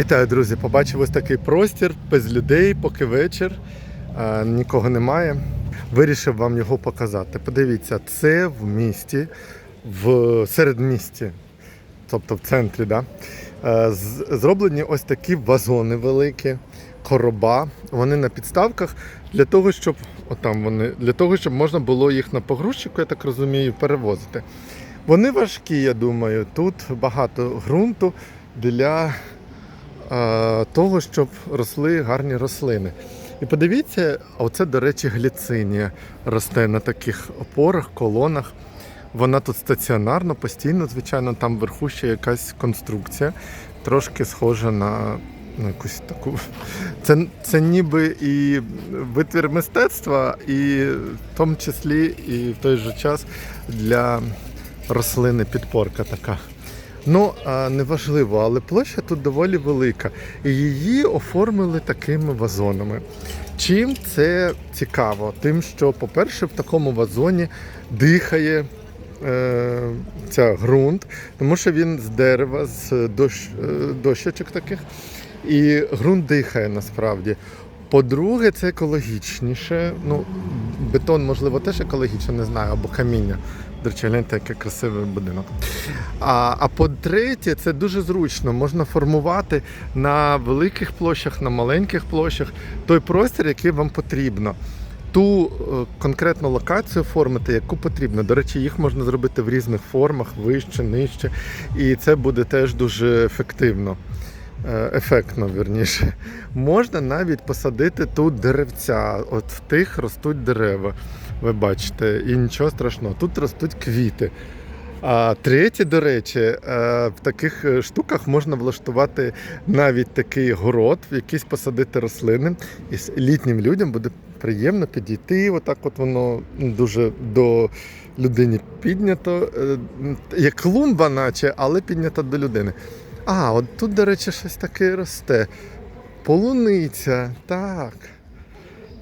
Вітаю, друзі! Побачив ось такий простір без людей, поки вечір, а, нікого немає. Вирішив вам його показати. Подивіться, це в місті, в середмісті, тобто в центрі. Да? Зроблені ось такі вазони великі, короба. Вони на підставках для того, щоб отам вони, для того, щоб можна було їх на погрузчику, я так розумію, перевозити. Вони важкі, я думаю. Тут багато ґрунту для того, щоб росли гарні рослини. І подивіться, оце, до речі, гліцинія росте на таких опорах, колонах. Вона тут стаціонарно, постійно, звичайно, там вверху ще якась конструкція, трошки схожа на ну, якусь таку. Це, це ніби і витвір мистецтва, і в тому числі і в той же час для рослини підпорка така. Ну, неважливо, але площа тут доволі велика. І її оформили такими вазонами. Чим це цікаво? Тим, що, по-перше, в такому вазоні дихає е, ця ґрунт, тому що він з дерева, з дощ, е, дощечок таких, і ґрунт дихає насправді. По-друге, це екологічніше. Ну, бетон, можливо, теж екологічно, не знаю, або каміння. До речі, гляньте, який красивий будинок. А, а по-третє, це дуже зручно. Можна формувати на великих площах, на маленьких площах той простір, який вам потрібно. Ту е, конкретну локацію оформити, яку потрібно. До речі, їх можна зробити в різних формах, вище, нижче. І це буде теж дуже ефективно. Е, Ефектно, вірніше. Можна навіть посадити тут деревця. От в тих ростуть дерева. Ви бачите, і нічого страшного. Тут ростуть квіти. А третє, до речі, е, в таких е, штуках можна влаштувати навіть такий город, в якийсь посадити рослини. І с- літнім людям буде приємно підійти. Отак от воно дуже до людини піднято. Як клумба, наче, але піднята до людини. А, от тут, до речі, щось таке росте. Полуниця, так.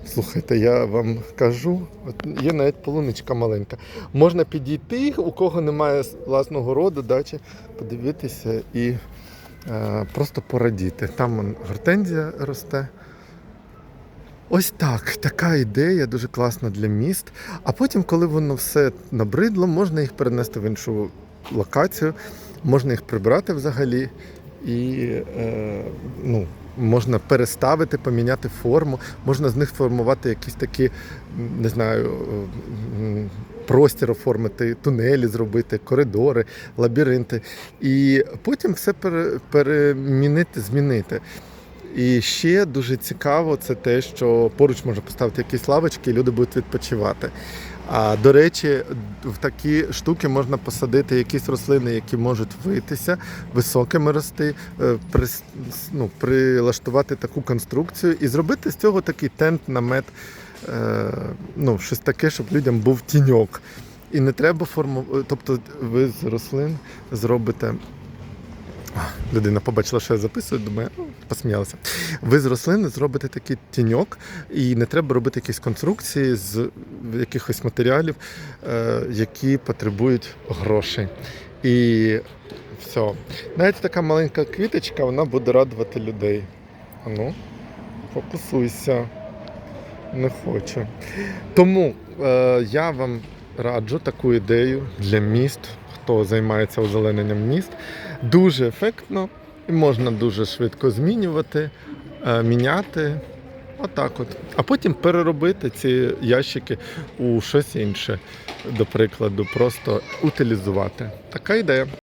Слухайте, я вам кажу, от є навіть полуничка маленька. Можна підійти, у кого немає власного роду, дачі, подивитися і е, просто порадіти. Там он, гортензія росте. Ось так, така ідея дуже класна для міст. А потім, коли воно все набридло, можна їх перенести в іншу локацію, можна їх прибрати взагалі і е, ну, можна переставити, поміняти форму, можна з них формувати якісь такі, не знаю, простір оформити, тунелі зробити, коридори, лабіринти. І потім все пере, перемінити, змінити. І ще дуже цікаво це те, що поруч можна поставити якісь лавочки, і люди будуть відпочивати. А до речі, в такі штуки можна посадити якісь рослини, які можуть витися, високими рости, е, прис- ну, прилаштувати таку конструкцію і зробити з цього такий тент, намет, е, ну, щось таке, щоб людям був тіньок. І не треба формувати, тобто ви з рослин зробите. Людина побачила, що я записую, думає, ну, посміялася. Ви з рослини зробите такий тіньок, і не треба робити якісь конструкції з якихось матеріалів, е, які потребують грошей. І все. Навіть така маленька квіточка, вона буде радувати людей. Ану, фокусуйся. Не хочу. Тому е, я вам раджу таку ідею для міст, хто займається озелененням міст. Дуже ефектно і можна дуже швидко змінювати, е, міняти. Отак от. А потім переробити ці ящики у щось інше, до прикладу, просто утилізувати. Така ідея.